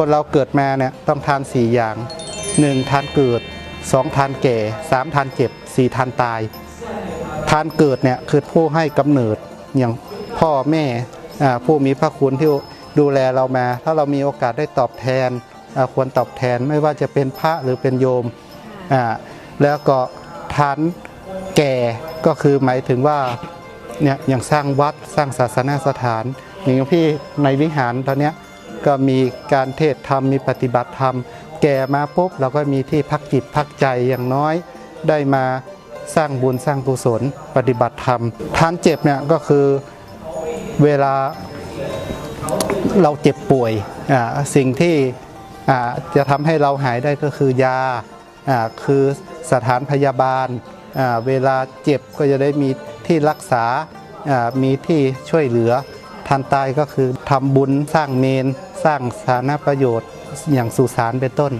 คนเราเกิดมาเนี่ยต้องทาน 4 อย่าง 1. ทานเกิด 2. ทานแก่ 3. ทานเจ็บ 4. ทานตาย ทานเกิดเนี่ยคือผู้ให้กำเนิดอย่างพ่อแม่ผู้มีพระคุณที่ดูแลเรามา ถ้าเรามีโอกาสได้ตอบแทนควรตอบแทนไม่ว่าจะเป็นพระหรือเป็นโยม แล้วก็ทานแก่ก็คือหมายถึงว่าเนี่ยอย่างสร้างวัดสร้างศาสนาสถาน อย่างพี่ในวิหารตอนเนี้ย ก็มีการเทศธรรมมีปฏิบัติธรรม แก่มาปุ๊บเราก็มีที่พักจิตพักใจอย่างน้อย ได้มาสร้างบุญสร้างกุศลปฏิบัติธรรมทานเจ็บเนี่ยก็คือเวลาเราเจ็บป่วยสิ่งที่จะทำให้เราหายได้ก็คือยาอคือสถานพยาบาล เวลาเจ็บก็จะได้มีที่รักษา มีที่ช่วยเหลือทานตายก็คือทำบุญสร้างเมน สร้างสาธารณประโยชน์อย่างสุสานเป็นต้น